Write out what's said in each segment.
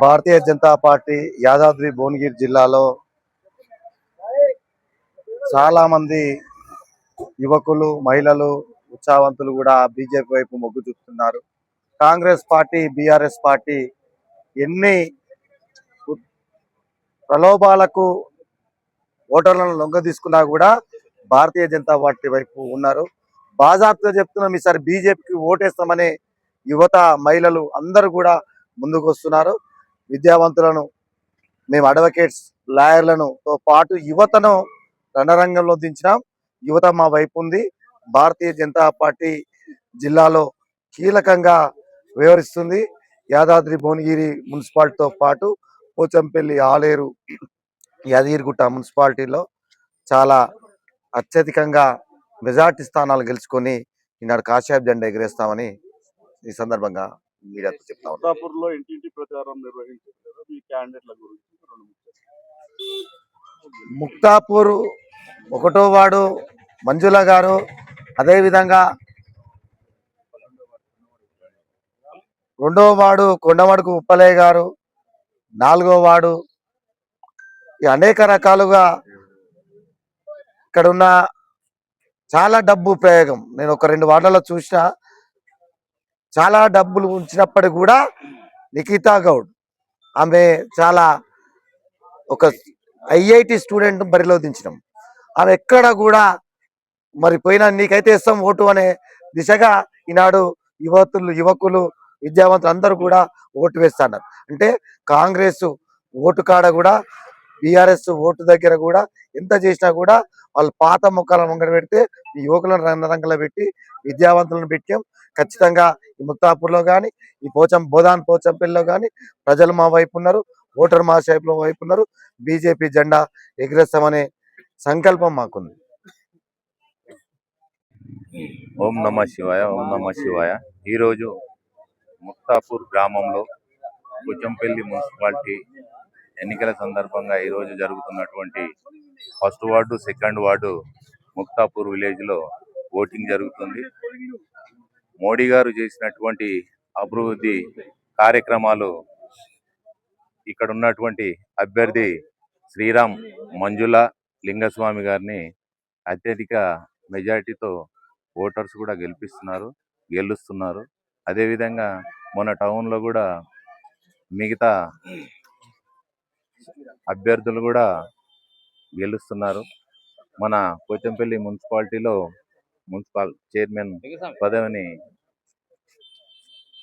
భారతీయ Janata Party Yadadri Bhuvanagiri జిల్లాలో చాలా మంది యువకులు మహిళలు ఉత్సాహవంతులు కూడా బీజేపీ వైపు మొగ్గు చూపుతున్నారు. కాంగ్రెస్ పార్టీ బీఆర్ఎస్ పార్టీ ఎన్ని ప్రలోభాలకు ఓటర్లను లొంగ తీసుకున్నా కూడా భారతీయ జనతా పార్టీ వైపు ఉన్నారు. బాజాప్తో చెప్తున్నాం ఈసారి బీజేపీకి ఓటేస్తామని యువత మహిళలు అందరూ కూడా ముందుకు వస్తున్నారు విద్యావంతులను మేము అడ్వకేట్స్ లాయర్లను తో పాటు యువతను రణరంగంలో దించినాం. యువత మా వైపు ఉంది. భారతీయ జనతా పార్టీ జిల్లాలో కీలకంగా వివరిస్తుంది యాదాద్రి భువనగిరి మున్సిపాలిటీతో పాటు పోచంపల్లి ఆలేరు యాదగిరిగుట్ట మున్సిపాలిటీలో చాలా అత్యధికంగా మెజార్టీ స్థానాలు గెలుచుకొని ఈనాడు కాషాయపు జెండా ఎగిరేస్తామని ఈ సందర్భంగా మీడియాతో చెప్తా ఉన్నాం ఇంటింటి ప్రచారం నిర్వహించారు మీ క్యాండిడేట్ల గురించి రెండు ముఖ్యాలు. ముక్తాపూర్ ఒకటో వాడు మంజుల గారు అదేవిధంగా రెండో వాడు కొండమడుకు ఉప్పలయ్య గారు నాలుగో వాడు అనేక రకాలుగా ఇక్కడ ఉన్న చాలా డబ్బు ప్రయోగం నేను ఒక రెండు వార్డులలో చూసిన చాలా డబ్బులు ఉంచినప్పటికీ కూడా నిఖితా గౌడ్ ఆమె చాలా ఒక ఐఐటి స్టూడెంట్ బరిలో దించినాం. ఆమె ఎక్కడ కూడా మరి పోయినా నీకైతే ఇస్తాం ఓటు అనే దిశగా ఈనాడు యువతులు యువకులు విద్యావంతులు అందరూ కూడా ఓటు వేస్తున్నారు. అంటే కాంగ్రెస్ ఓటు కాడ కూడా బీఆర్ఎస్ ఓటు దగ్గర కూడా ఎంత చేసినా కూడా వాళ్ళు పాత ముఖాలను ముంగడ పెడితే ఈ యువకులను రంగరంగంలో పెట్టి విద్యావంతులను పెట్టాం. ఖచ్చితంగా ఈ ముక్తాపూర్లో కానీ ఈ పోచం బోధాన్ పోచంపల్లిలో కానీ ప్రజలు మా వైపు ఉన్నారు ఓటర్ మా వైపు వైపు ఉన్నారు. బీజేపీ జెండా ఎగిరేస్తామనే సంకల్పం మాకుంది. ఓం నమ శివాయ ఓం నమ శివాయ. ఈరోజు ముక్తాపూర్ గ్రామంలో కుచంపల్లి మున్సిపాలిటీ ఎన్నికల సందర్భంగా ఈరోజు జరుగుతున్నటువంటి first ward second ward Muktapur విలేజ్లో ఓటింగ్ జరుగుతుంది. మోడీ గారు చేసినటువంటి అభివృద్ధి కార్యక్రమాలు ఇక్కడ ఉన్నటువంటి అభ్యర్థి శ్రీరామ్ మంజుల లింగస్వామి గారిని అత్యధిక మెజారిటీతో ఓటర్స్ కూడా గెలిపిస్తున్నారు గెలుస్తున్నారు. అదేవిధంగా మన టౌన్లో కూడా మిగతా అభ్యర్థులు కూడా గెలుస్తున్నారు. మన పోచంపల్లి మున్సిపాలిటీలో మున్సిపల్ చైర్మన్ పదవిని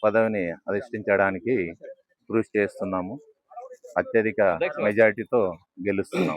పదవిని అధిష్ఠించడానికి కృషి చేస్తున్నాము. అత్యధిక మెజారిటీతో గెలుస్తున్నాం